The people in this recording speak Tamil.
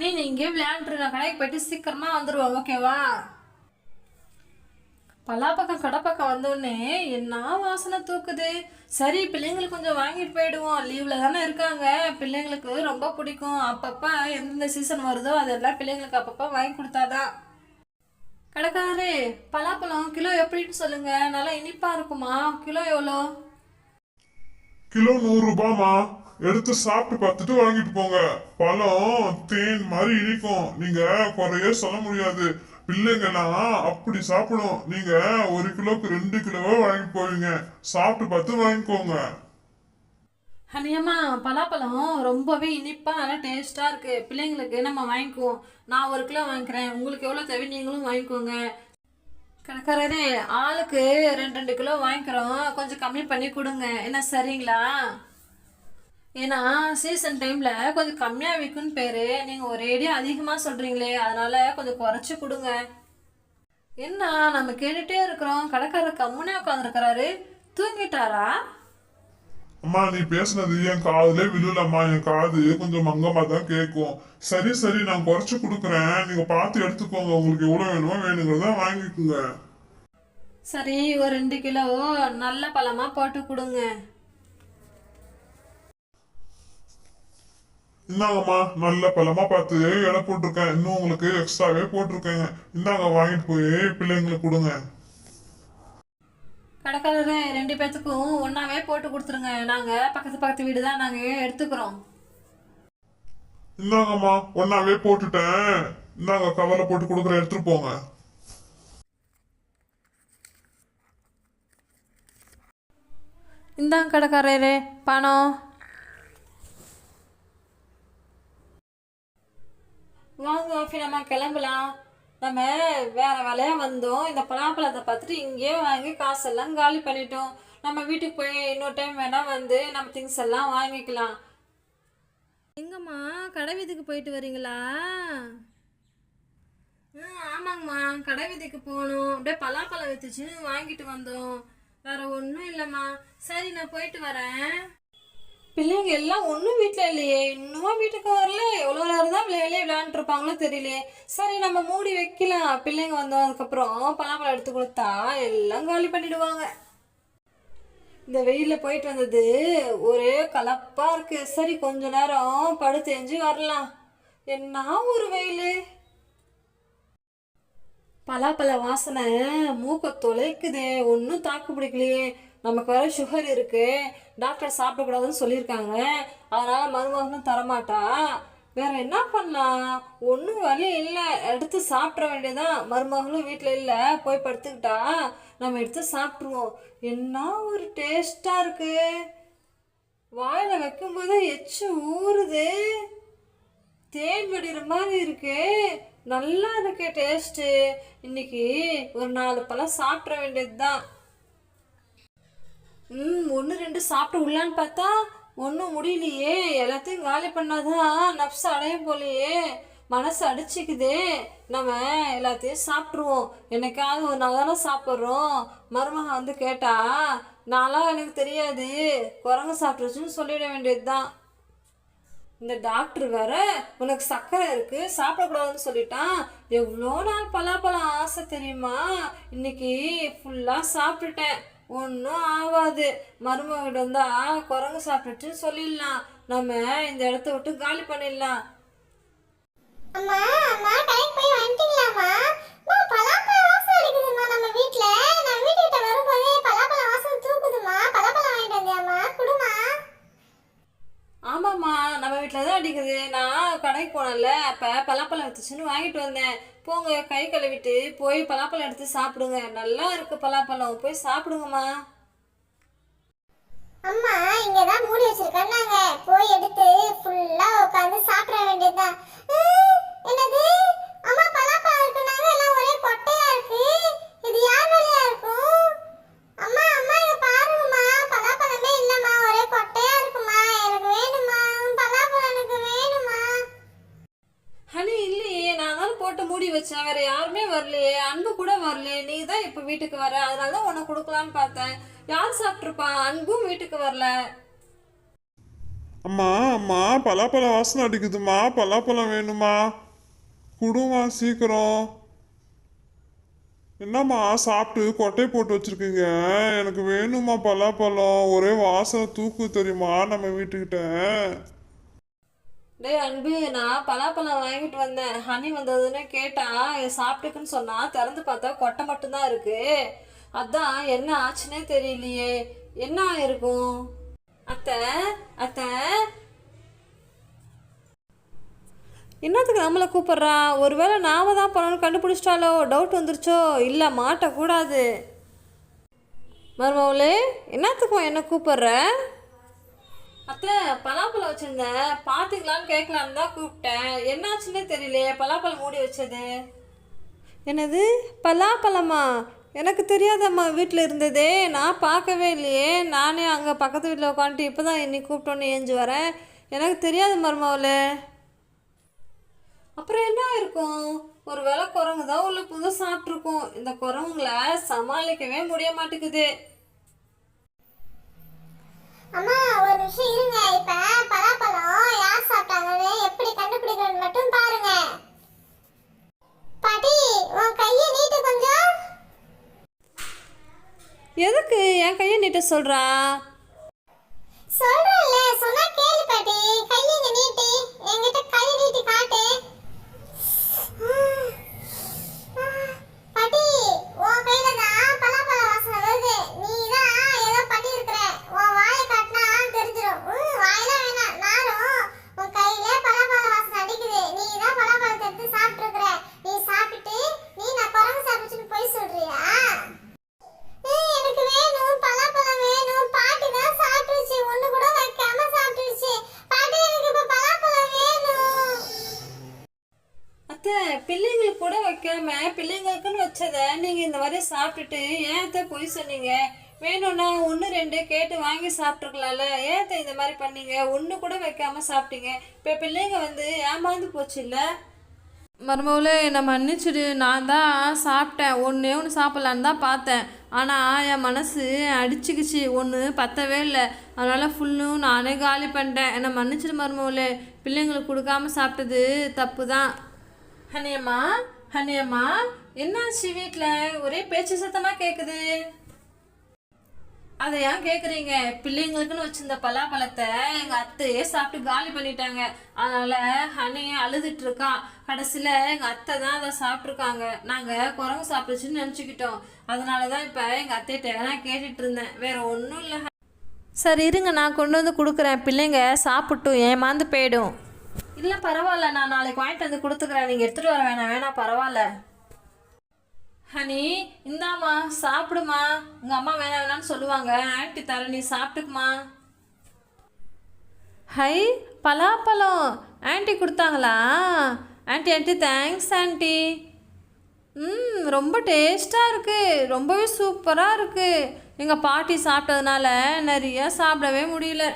பண்ணி நீ இங்கே நான் கடைக்கு போயிட்டு சீக்கிரமா வந்துடுவோம் ஓகேவா பலாப்பக்கம் கடைப்பக்கம் வந்தோடனே என்ன வாசனை தூக்குது? சரி பிள்ளைங்களுக்கு கொஞ்சம் வாங்கிட்டு போயிடுவோம். லீவில் தானே இருக்காங்க. பிள்ளைங்களுக்கு ரொம்ப பிடிக்கும். அப்பப்போ எந்தெந்த சீசன் வருதோ அதெல்லாம் பிள்ளைங்களுக்கு அப்பப்போ வாங்கி கொடுத்தாதான். கடைக்காரரு பலாப்பழம் கிலோ எப்படின்னு சொல்லுங்க. நல்லா இனிப்பா இருக்குமா? கிலோ எவ்வளோ? கிலோ நூறுரூபாமா எடுத்து சாப்பிட்டு பார்த்துட்டு வாங்கிட்டு போங்க. பழம் தேன் மாதிரி இனிக்கும். நீங்க குறைய சொல்ல முடியாது. பிள்ளைங்கெல்லாம் அப்படி சாப்பிடும் நீங்க ஒரு கிலோக்கு ரெண்டு கிலோவா வாங்கிட்டு போவீங்க. சாப்பிட்டு பார்த்து வாங்கிக்கோங்க. ஹனியம்மா பலாப்பழம் ரொம்பவே இனிப்பா நல்லா டேஸ்டா இருக்கு. பிள்ளைங்களுக்கு நம்ம வாங்கிக்குவோம். நான் ஒரு கிலோ வாங்கிக்கிறேன். உங்களுக்கு எவ்வளோ தேவை நீங்களும் வாங்கிக்கோங்க. கடைக்காரரே ஆளுக்கு ரெண்டு ரெண்டு கிலோ வாங்கிக்கிறோம். கொஞ்சம் கம்மி பண்ணி கொடுங்க. என்ன சரிங்களா? ஏன்னா சீசன் டைம்ல கொஞ்சம் கம்மியா விற்குன்னு பேரு. நீங்க ஒரேடியா அதிகமா சொல்றீங்களே அதனால கொஞ்சம் குறைச்சு கொடுங்க. என்ன நம்ம கேட்டுட்டே இருக்கிறோம். கடைக்காரர் கம்முனே உட்காந்துருக்கிறாரு தூங்கிட்டாரா? அம்மா நீ பேசுனது என் காதுல விழுலம்மா. என் காது கொஞ்சம் மங்கமா தான் கேட்கும். சரி சரி நான் குறைச்சு கொடுக்குறேன். நீங்க பார்த்து எடுத்துக்கோங்க. உங்களுக்கு எவ்வளவு வேணுமோ வேணுங்கிறத வாங்கிக்கோங்க. சரி ஒரு ரெண்டு கிலோ நல்ல பழமா போட்டு கொடுங்க. இந்தாங்கம்மா நல்ல பழமா பார்த்து எடை போட்டிருக்கேன். இன்னும் உங்களுக்கு எக்ஸ்ட்ராவே போட்டிருக்கேங்க. இந்தாங்க வாங்கிட்டு போய் பிள்ளைங்களுக்கு கொடுங்க. கடைக்காரரே ரெண்டு பேத்துக்கும் ஒன்றாவே போட்டு கொடுத்துருங்க. நாங்கள் பக்கத்து பக்கத்து வீடு தான் நாங்கள் எடுத்துக்கிறோம். இந்தாங்கம்மா ஒன்னாவே போட்டுட்டேன். இந்தாங்க கவலை போட்டு கொடுக்குறேன். எடுத்துட்டு போங்க. இந்தாங்க கடைக்காரரே பணம். வாங்க ஆஃபி நம்ம கிளம்பலாம். நம்ம வேறு வேலையாக வந்தோம். இந்த பலாப்பழத்தை பார்த்துட்டு இங்கேயே வாங்கி காசெல்லாம் காலி பண்ணிட்டோம். நம்ம வீட்டுக்கு போய் இன்னொரு டைம் வேணால் வந்து நம்ம திங்ஸ் எல்லாம் வாங்கிக்கலாம். எங்கம்மா கடை வீதிக்கு போயிட்டு வரீங்களா? ம் ஆமாங்கம்மா. கடை வீதிக்கு போகணும் அப்படியே பலாப்பழம் வித்துச்சுன்னு வாங்கிட்டு வந்தோம். வேற ஒன்றும் இல்லைம்மா. சரி நான் போயிட்டு வரேன். பிள்ளைங்க எல்லாம் ஒன்றும் வீட்டில் இல்லையே. இன்னுமா வீட்டுக்கு வரல? எவ்வளோ நேரம் தான் விளையாடலே விளையாண்டுருப்பாங்களோ தெரியலையே. சரி நம்ம மூடி வைக்கலாம். பிள்ளைங்க வந்ததுக்கப்புறம் பலாப்பழம் எடுத்து கொடுத்தா எல்லாம் காலி பண்ணிடுவாங்க. இந்த வெயிலில் போயிட்டு வந்தது ஒரே கலப்பாக இருக்குது சரி கொஞ்ச நேரம் படுத்து எஞ்சி வரலாம். என்ன ஒரு வெயில்? பலாப்பழ வாசனை மூக்க தொலைக்குதே ஒன்றும் தாக்கு பிடிக்கலையே. நமக்கு வேற சுகர் இருக்குது டாக்டர் சாப்பிடக்கூடாதுன்னு சொல்லியிருக்காங்க. அதனால் மருமகனும் தரமாட்டா. வேற என்ன பண்ணலாம்? ஒன்றும் வழி இல்லை. எடுத்து சாப்பிட வேண்டியதான் மருமகளும் வீட்டில் இல்லை. போய் படுத்துக்கிட்டா நம்ம எடுத்து சாப்பிட்ருவோம் என்ன ஒரு டேஸ்ட்டாக இருக்கு. வாயில் வைக்கும்போது எச்சு ஊறுது. தேன் வடிகிற மாதிரி இருக்கு. நல்லா இருக்கு டேஸ்ட்டு இன்னைக்கு ஒரு நாலு பழம் சாப்பிட வேண்டியது தான் ம் ஒன்று ரெண்டு சாப்பிட்டு உள்ளான்னு பார்த்தா ஒன்றும் முடியலையே. எல்லாத்தையும் காலி பண்ணாதான் நப்ஸ் அடையும் போலையே. மனசு அடிச்சுக்குதே. நம்ம எல்லாத்தையும் சாப்பிட்ருவோம் என்னைக்காவது ஒரு நாள் தானே சாப்பிட்றோம். மருமகன் வந்து கேட்டா நான்லாம் எனக்கு தெரியாது. குரங்கு சாப்பிட்ருச்சுன்னு சொல்லிட வேண்டியது தான் இந்த டாக்டர் வேற உனக்கு சர்க்கரை இருக்கு சாப்பிடக்கூடாதுன்னு சொல்லிட்டான். எவ்வளோ நாள் பலாப்பழம் ஆசை தெரியுமா? இன்னைக்கு ஃபுல்லாக சாப்பிட்டுட்டேன். ஒன்றும் ஆகாது மருமகிட்ட இருந்தா குரங்கு சாப்பிட்டுச்சுன்னு சொல்லிடலாம். நம்ம இந்த இடத்த விட்டு காலி பண்ணிடலாம். அம்மா அம்மா கடைக்கு போய் வந்துட்டீங்களாம்மா அம்மா பலாப்பழம் வாசம் அடிக்குதும்மா நம்ம வீட்ல நான் வீட்டுக்கிட்ட வரும்போதே பலாப்பழம் வாசம் தூக்குதும்மா பலாப்பழம் வாங்கிட்டு வந்தியாம்மா குடுமா ஆமாம்மா நம்ம வீட்டில் தான் அடிக்குது. நான் கடைக்கு போனேன்ல அப்போ பலாப்பழம் எடுத்துச்சுன்னு வாங்கிட்டு வந்தேன். போங்க கை கழுவிட்டு போய் பலாப்பழம் எடுத்து சாப்பிடுங்க. நல்லா இருக்கு பலாப்பழம். போய் சாப்பிடுங்கம்மா. அம்மா இங்கே தான் மூடி வச்சிருக்க போய் எடுத்து ஃபுல்லா உட்கார்ந்து சாப்பிட வேண்டியதுதான் உம், என்னது அம்மா பலாப்பழம் இருக்குனாங்க எல்லாம் ஒரே கொட்டையா இருக்கு இது யார் வேலையா இருக்கும் அம்மா அம்மா இங்க பாருங்கம்மா பலாப்பழமே இல்லம்மா ஒரே கொட்டையா இருக்குமா எனக்கு வேணுமா பலாப்பழம் எனக்கு வேணுமா ஹனி இல்லையே நான் தான் போட்டு மூடி வச்சேன் வேற யாருமே வரலையே அன்பு கூட வரலையே. நீ தான் இப்போ வீட்டுக்கு வர அதனால தான் உனக்கு கொடுக்கலான்னு பார்த்தேன். யார் சாப்பிட்ருப்பா அன்பும் வீட்டுக்கு வரல. அம்மா அம்மா பலாப்பழம் வாசனை அடிக்குதுமா பலாப்பழம் வேணுமா குடுமா சீக்கிரம். என்னம்மா சாப்பிட்டு கொட்டை போட்டு வச்சிருக்கீங்க? எனக்கு வேணுமா பலாப்பழம். ஒரே வாசனை தூக்கு தெரியுமா நம்ம வீட்டுக்கிட்ட? டேய் அன்பு நான் பலாப்பழம் வாங்கிட்டு வந்தேன். ஹனி வந்ததுன்னு கேட்டா சாப்பிட்டுக்குன்னு சொன்னா திறந்து பார்த்தா கொட்டை மட்டும்தான் இருக்கு. அதான் என்ன ஆச்சுன்னே தெரியலையே. என்ன ஆயிருக்கும்? அத்தை அத்தை. என்னத்துக்கு நம்மளை கூப்பிட்றா? ஒருவேளை நாம தான் பண்ணணும் கண்டுபிடிச்சிட்டாலோ டவுட் வந்துருச்சோ? இல்லை மாட்டக்கூடாது. மருமவளே என்னத்துக்கும் என்ன கூப்பிட்ற? அத்தை பலாப்பழம் வச்சிருந்தேன். பார்த்தீங்களான்னு கேட்கலான்னு தான் கூப்பிட்டேன். என்னாச்சுன்னே தெரியலையே. பலாப்பழம் மூடி வச்சது. என்னது? பலாப்பழமா? எனக்கு தெரியாதம்மா வீட்டில் இருந்ததே. நான் பார்க்கவே இல்லையே. நானே அங்கே பக்கத்து வீட்டில் உட்காந்துட்டு இப்போ தான் இன்னைக்கு கூப்பிட்டோன்னு ஏஞ்சி வரேன். எனக்கு தெரியாது மருமாவில் அப்புறம் என்ன இருக்கும் ஒரு வேளை குரங்கு தான் உள்ள புது சாப்பிட்ருக்கோம் இந்த குரங்குல சமாளிக்கவே முடிய மாட்டேங்குது. அம்மா ஒரு நிமிஷம் இருங்க. இப்ப பலாப்பழம் யார் சாப்பிட்டாங்கன்னு எப்படி கண்டுபிடிக்கணும்னு மட்டும் பாருங்க. பாட்டி உன் கையை நீட்டு கொஞ்சம். எதுக்கு என் கையை நீட்ட சொல்கிறா சொல்றேன்ல சொன்னா கேளு பாட்டி கையை இங்க நீட்டி என்கிட்ட கை நீட்டி காட்டு பாட்டி உன் கையில தான் பலாப்பழ வாசனை வருது நீ தான் ஏதோ பண்ணியிருக்கிற உன் வாயை காட்டினா தெரிஞ்சிடும் உம், வாயெல்லாம் வேணாம் நானும் உன் கையில பலாப்பழ வாசனை அடிக்குது நீ தான் பலாப்பழத்தை எடுத்து சாப்பிட்டுருக்கிற நீ சாப்பிட்டு நீ நான் குரங்கு சாப்பிட்டுன்னு போய் சொல்றியா ஏய், எனக்கு வேணும் பலாப்பழம் வேணும் பாட்டி தான் சாப்பிட்டுருச்சு ஒண்ணு கூட வைக்காம சாப்பிட்டுருச்சு பாட்டி எனக்கு இப்ப பலாப்பழம் வேணும் அத்தை பிள்ளைங்களுக்கு கூட வைக்காம பிள்ளைங்களுக்குன்னு நீங்கள் இந்த மாதிரி சாப்பிட்டுட்டு ஏன் பொய் சொன்னீங்க? வேணும்னா ஒன்று ரெண்டு கேட்டு வாங்கி சாப்பிட்ருக்கலாம்ல ஏன் இந்த மாதிரி பண்ணீங்க? ஒன்று கூட வைக்காமல் சாப்பிட்டீங்க. இப்போ பிள்ளைங்க வந்து ஏமாந்து போச்சு இல்லை மருமகளே என்னை மன்னிச்சிடு. நான் தான் சாப்பிட்டேன். ஒன்றே ஒன்று சாப்பிட்லான்னு தான் பார்த்தேன். ஆனால் என் மனசு அடிச்சுக்கிச்சு. ஒன்று பத்தவே இல்லை. அதனால் ஃபுல்லும் நானே காலி பண்ணிட்டேன். என்னை மன்னிச்சிடு மருமகளே. பிள்ளைங்களுக்கு கொடுக்காம சாப்பிட்டது தப்பு தான். ஹனியம்மா ஹனியம்மா. என்னாச்சு வீட்டில் ஒரே பேச்சு சத்தமாக கேட்குது அதை ஏன் கேட்குறீங்க பிள்ளைங்களுக்குன்னு வச்சிருந்த பலாப்பழத்தை எங்கள் அத்தையே சாப்பிட்டு காலி பண்ணிட்டாங்க. அதனால ஹனி அழுதுட்டு இருக்கா. கடைசியில் எங்கள் அத்தை தான் அதை சாப்பிட்ருக்காங்க நாங்கள் குரங்கு சாப்பிடுச்சுன்னு நினச்சிக்கிட்டோம். அதனால தான் இப்போ எங்கள் அத்தைகிட்ட நான் கேட்டுட்டு இருந்தேன். வேற ஒன்றும் இல்லை. சரி இருங்க. நான் கொண்டு வந்து கொடுக்குறேன். பிள்ளைங்க சாப்பிட்டும். ஏமாந்து போயிடும். இல்லை பரவாயில்ல. நான் நாளைக்கு வாங்கிட்டு வந்து கொடுத்துக்கிறேன். நீங்கள் எடுத்துகிட்டு வர வேணாம். வேணாம் பரவாயில்ல. ஹனி இந்தாம்மா சாப்பிடுமா. உங்கள் அம்மா வேணாம் வேணாம்னு சொல்லுவாங்க. ஆன்ட்டி தர நீ சாப்பிட்டுக்குமா. ஹை பலாப்பழம். ஆன்ட்டி கொடுத்தாங்களா? Aunty aunty thanks aunty. ம் ரொம்ப டேஸ்ட்டாக இருக்குது ரொம்பவே சூப்பராக இருக்குது எங்கள் பாட்டி சாப்பிட்டதுனால நிறைய சாப்பிடவே முடியல.